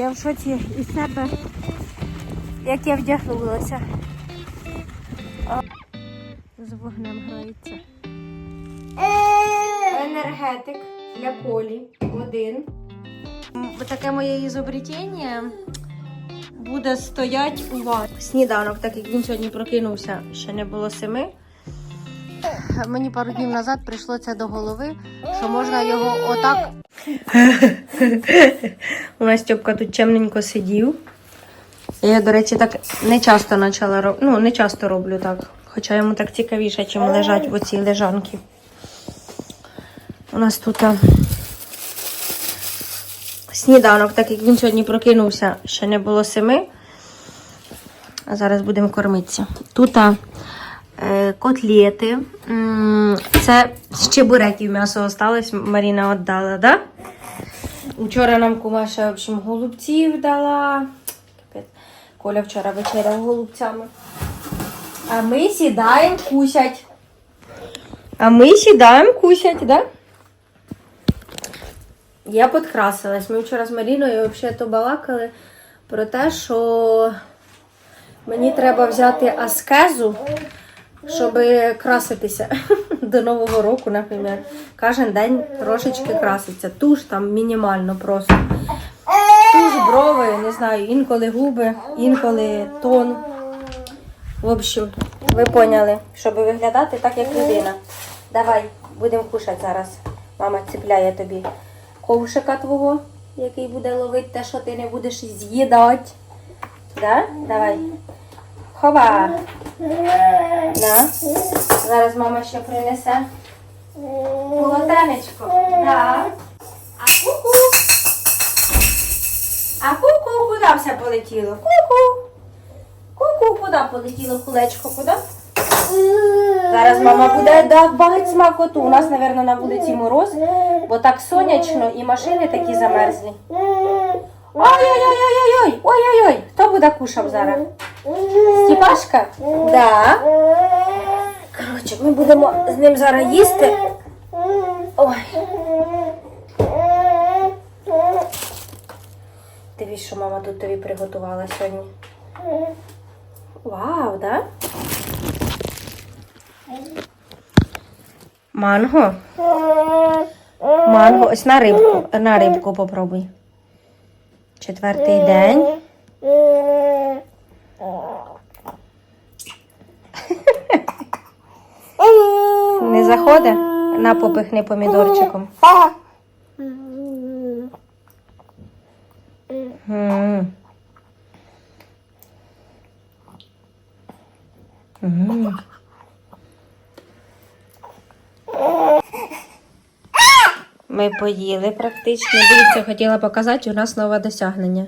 я в шоці із себе, як я вдягнулася. З вогнем грається. Енергетик для колі. Один. Таке моє ізобретіння буде стоять у вас. Сніданок, так як він сьогодні прокинувся, ще не було семи. Мені пару днів назад прийшло це до голови, що можна його отак. У нас Стьопка тут чемненько сидів. Я, до речі, так не часто почала роб... Ну, не часто роблю так. Хоча йому так цікавіше, чим лежать в оцій лежанки. У нас тут а, сніданок, так як він сьогодні прокинувся, ще не було семи. А зараз будемо кормитися. Тут а, е, котлети. Це з чебуреків м'ясо осталось. Маріна віддала, да? Вчора нам кума ще, в общем, голубців дала. Коля вчора вечеряв голубцями. А ми сідаємо кусять. А ми сідаємо кусять, да? Я підкрасилась. Ми вчора з Маріною взагалі то балакали про те, що мені треба взяти аскезу, щоб краситися до Нового року, наприклад. Кожен день трошечки краситься. Туш там мінімально просто. Туш, брови, не знаю, інколи губи, інколи тон. В общем, ви поняли, щоб виглядати так, як людина. Давай, будемо кушати зараз. Мама ціпляє тобі ковшика твого, який буде ловити те, що ти не будеш з'їдати. Да? Давай. Хова. На. Зараз мама ще принесе полотенечко. Да. А ку-ку. А ку-ку, куди все полетіло? Ку-ку. Ку-ку, куди полетіло кулечко? Куди? Зараз мама буде давати смакоту. У нас, мабуть, на вулиці мороз, бо так сонячно і машини такі замерзлі. Ой-ой-ой-ой-ой! Ой-ой-ой! Хто буде кушав зараз? Стіпашка? Да. Коротше, ми будемо з ним зараз їсти. Ой. Дивись, що мама тут тобі приготувала сьогодні. Вау, да? Манго. Манго. Ось на рибку. На рибку попробуй. Четвертий день. Не заходить? На попихни помідорчиком. Ми поїли практично. Дивіться, хотіла показати, у нас нове досягнення.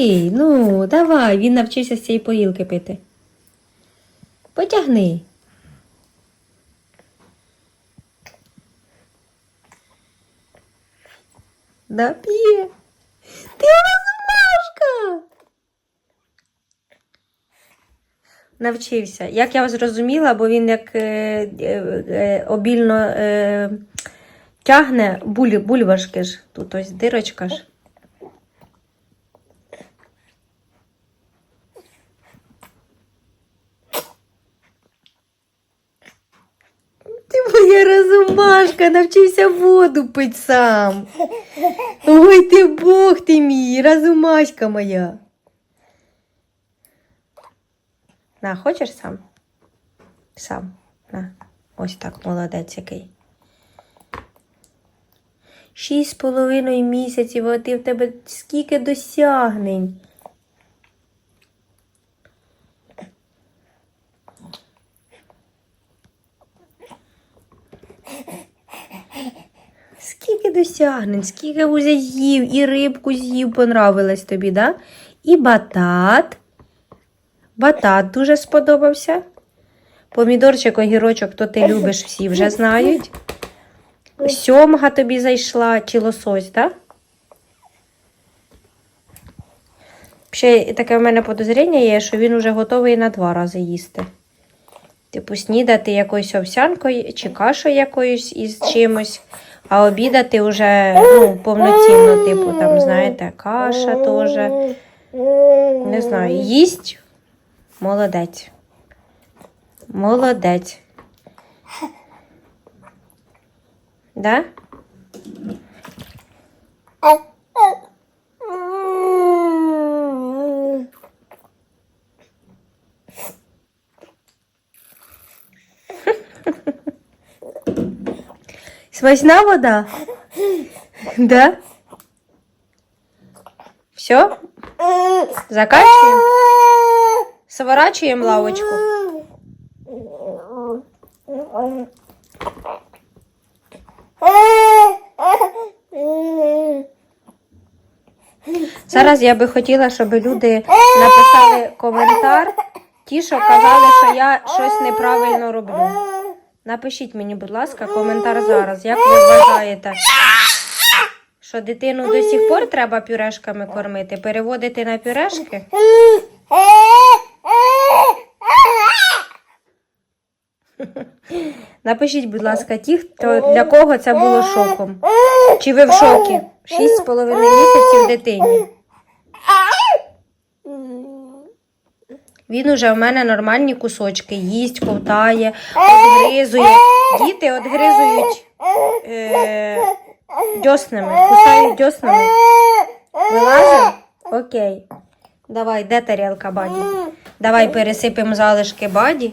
Пий, ну, давай, він навчився з цієї поїлки пити. Потягни. Да, п'є. Ти розумашка. Навчився. Як я зрозуміла, бо він як е, е, е, обільно е, тягне буль, бульбашки ж. Тут ось дирочка ж. Ти моя розумашка, навчився воду пить сам. Ой, ти Бог ти мій, розумашка моя. На, хочеш сам? Сам. На. Ось так, молодець який. Шість з половиною місяців, а ти в тебе скільки досягнень. Скільки досягнень, скільки вже з'їв, і рибку з'їв, понравилась тобі, да? І батат. Батат дуже сподобався. Помідорчик, огірочок, то ти любиш, всі вже знають. Сьомга тобі зайшла, чи лосось, так? Ще таке в мене подозріння є, що він вже готовий на два рази їсти. Типу, снідати якоюсь овсянкою чи кашою якоюсь із чимось. А обідати вже ну, повноцінно, типу, там, знаєте, каша теж. Не знаю, їсть. Молодець. Молодець. Да? Смачна вода? Да? Все? Заканчиваем? Сворачиваем лавочку? Зараз я би хотіла, щоб люди написали коментар, ті, що казали, що я щось неправильно роблю. Напишіть мені, будь ласка, коментар зараз. Як ви вважаєте, що дитину до сих пор треба пюрешками кормити? Переводити на пюрешки? Напишіть, будь ласка, ті, хто для кого це було шоком. Чи ви в шокі? Шість з половиною місяців дитині. Він уже в мене нормальні кусочки, їсть, ковтає, одгризує. Діти одгризують е, дьоснами, кусають дьоснами. Вилазимо? Окей. Давай, де тарілка баді? Давай пересипемо залишки баді.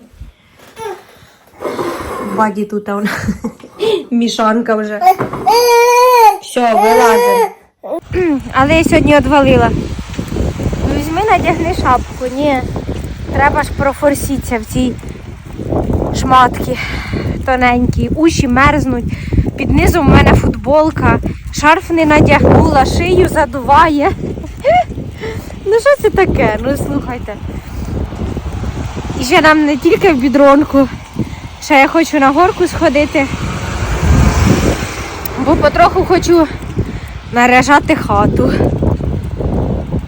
Баді тут а вона мішанка вже. Все, вилазимо. Але я сьогодні одвалила. Візьми, надягни шапку. Ні. Треба ж профорситися в цій шматки тоненькі. Уші мерзнуть. Під низом в мене футболка. Шарф не надягнула, шию задуває. Ну що це таке? Ну слухайте. І ще нам не тільки в бідронку. Ще я хочу на горку сходити. Бо потроху хочу наряжати хату.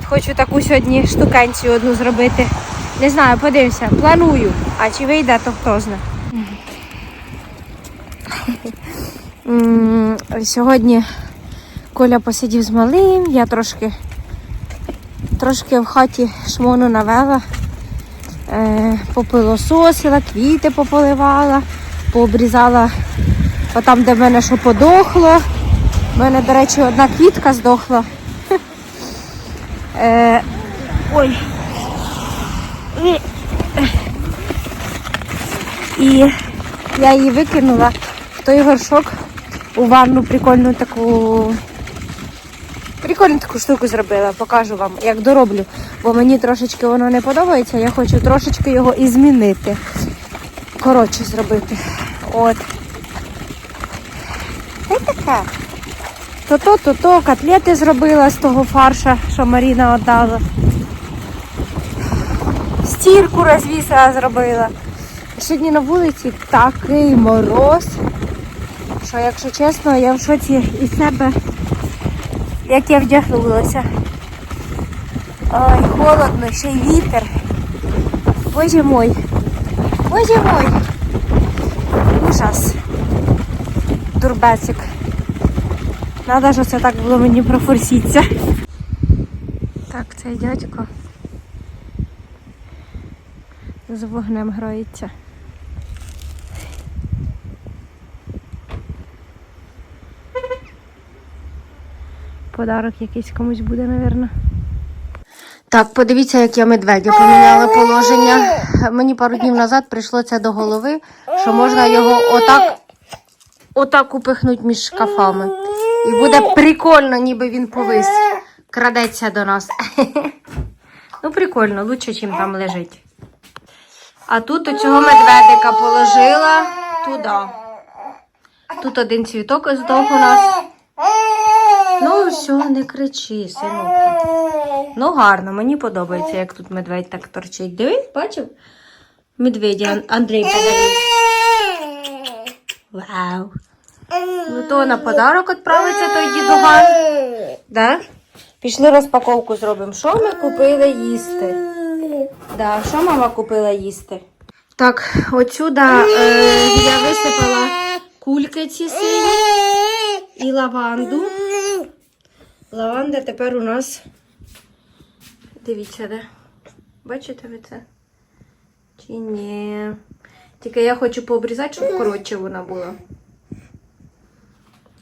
Хочу таку сьогодні штукенцію одну зробити. Не знаю, подивимося, планую. А чи вийде, то хто знає. Сьогодні Коля посидів з малим, я трошки, трошки в хаті шмону навела, е, попилососила, квіти пополивала, пообрізала отам, де в мене що подохло. У мене, до речі, одна квітка здохла. Е, ой. І, я її викинула в той горшок у ванну прикольну таку. Прикольну таку штуку зробила, покажу вам, як дороблю. Бо мені трошечки воно не подобається, я хочу трошечки його і змінити. Коротше зробити. От. Та таке. То-то, то-то, котлети зробила з того фарша, що Маріна віддала. Стірку розвісила зробила. Сьогодні на вулиці такий мороз, що, якщо чесно, я в шоці із себе, як я вдягнулася. Ой, холодно, ще й вітер. Боже мой. Боже мой. Ужас. Турбецик. Надо ж оце так було мені профорсіться. Так, цей дядько з вогнем грається. Подарок якийсь комусь буде, мабуть. Так, подивіться, як я медведя поміняла положення. Мені пару днів назад прийшло це до голови, що можна його отак, отак упихнути між шкафами. І буде прикольно, ніби він повис. Крадеться до нас. Ну, прикольно, лучше, ніж там лежить. А тут оцього медведика положила туди. Тут один цвіток здох у нас. Ну, все, не кричи, синок. Ну, гарно, мені подобається, як тут медведь так торчить. Дивись, бачив? Медведя Ан- Андрій подарив. Вау. Ну то на подарок відправиться той дідуган. Да? Пішли розпаковку зробимо. Що ми купили їсти? Да, що мама купила їсти? Так, отсюда е, я висипала кульки ці сині. і лаванду. Лаванда тепер у нас. Дивіться, де? Бачите ви це? Чи ні? Тільки я хочу пообрізати, щоб коротше вона була.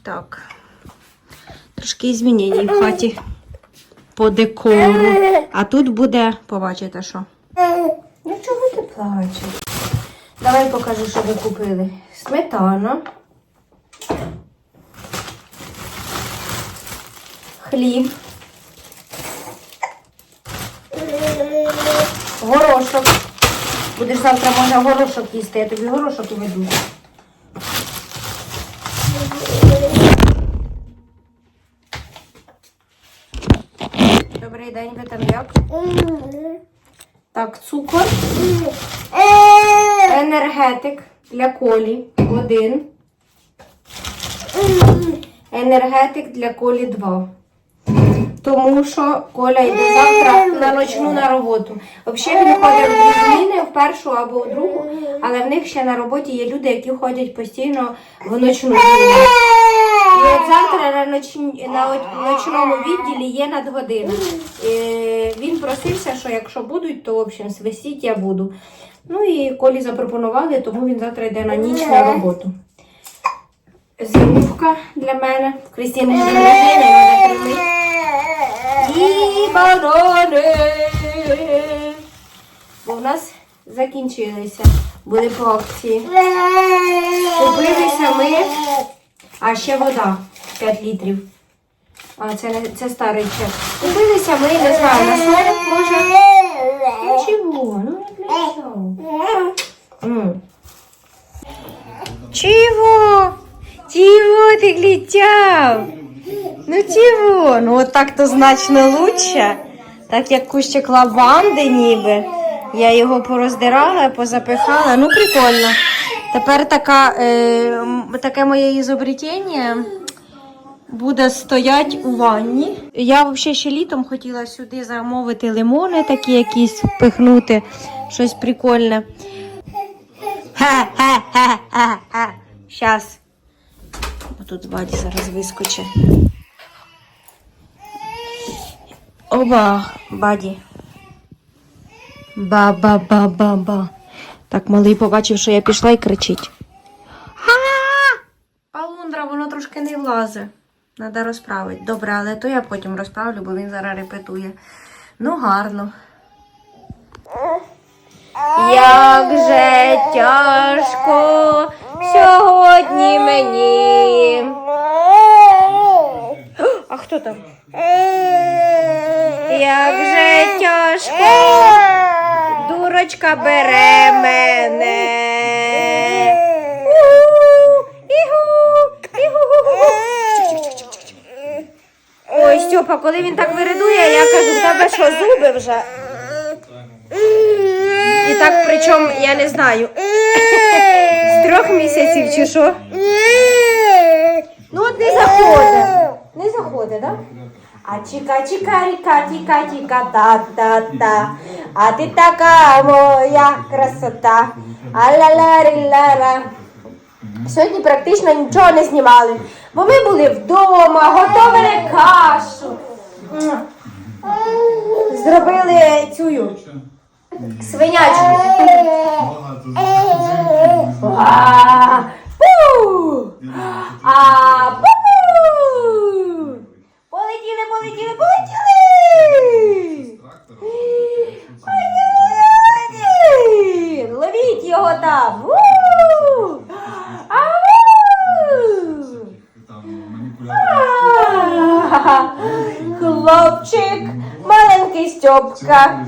Так. Трошки змінень в хаті по декору. А тут буде, побачите, що. Ну чого ти плачеш? Давай покажу, що ви купили. Сметана. Хліб. Горошок. Будеш завтра може горошок їсти, я тобі горошок і веду. Добрий день, ви там як? Так, цукор. Енергетик для колі один. Енергетик для колі два. Тому що Коля йде завтра на ночну на роботу. Взагалі він ходить в дві зміни, в першу або в другу, але в них ще на роботі є люди, які ходять постійно в ночну зміну. І от завтра на, ноч- на ночному відділі є надгодина. Е, Він просився, що якщо будуть, то в общем, свистіть я буду. Ну і Колі запропонували, тому він завтра йде на ніч на роботу. Зимовка для мене. Крістіни день рождення. І банани. Бо в нас закінчилися. Були по акції. Купилися ми. А ще вода 5 літрів. А, це не це старий чек. Купилися ми, не знаю, на 40 може. Ну чого? Ну не для. Чего? Чего ты? Ну чого? Ну от так то значно лучше. Так як кущик лаванди ніби. Я його пороздирала, позапихала. Ну прикольно. Тепер така, е, таке моє ізобретіння буде стоять у ванні. Я взагалі ще літом хотіла сюди замовити лимони, такі якісь впихнути, щось прикольне. Щас. Бо тут баді зараз вискоче. Оба, баді. Ба-ба-ба-ба-ба. Так, малий побачив, що я пішла і кричить. Палундра, воно трошки не влазить. Треба розправити. Добре, але то я потім розправлю, бо він зараз репетує. Ну, гарно. Як же тяжко сьогодні мені. А хто там? Як же тяжко дурочка бере мене. Ой, Стьопа, коли він так виридує, я кажу, в тебе що, зуби вже? І так, причому, я не знаю, з трьох місяців чи що? Ну от не заходить. Не заходить, так? Да? А чіка, чіка, ріка, тіка, тіка, та, та, та. А ти така моя красота. А-ла-ла-рі-ла-ла. Сьогодні практично нічого не знімали, бо ми були вдома, готували кашу. Зробили цю свинячку. Полетіли, полетіли, полетіли! Полетіли! Ловіть його там! У! Ау! Хлопчик, маленький Стьопка,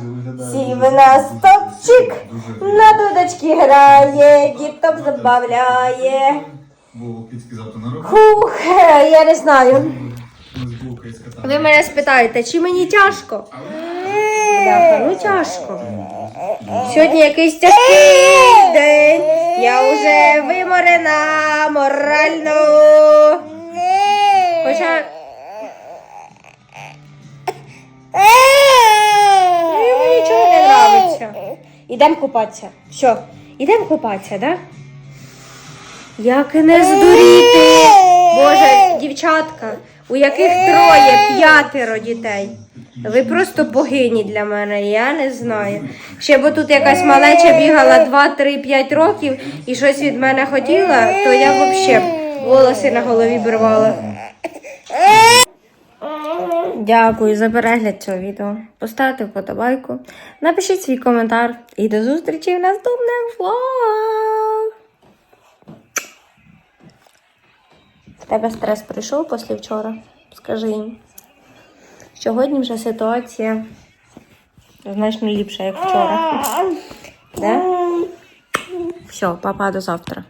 сів на стопчик, на дудочки грає, діток забавляє. Хух, я не знаю. Ви мене спитаєте, чи мені тяжко? Бляха, ну тяжко. Сьогодні якийсь тяжкий день. Я вже виморена морально. Хоча. Йому нічого не нравиться. Ідемо купатися. Все, ідемо купатися, да? Як не здуріти. Боже, дівчатка, у яких троє, п'ятеро дітей. Ви просто богині для мене, я не знаю. Ще бо тут якась малеча бігала 2, 3, 5 років і щось від мене хотіла, то я взагалі волоси на голові бривала. Дякую за перегляд цього відео. Поставте вподобайку, напишіть свій коментар і до зустрічі в наступних влогах. В тебе стрес прийшов після вчора? Скажи їм. Сьогодні вже ситуація значно ліпша, як вчора. Да? Все, папа, до завтра.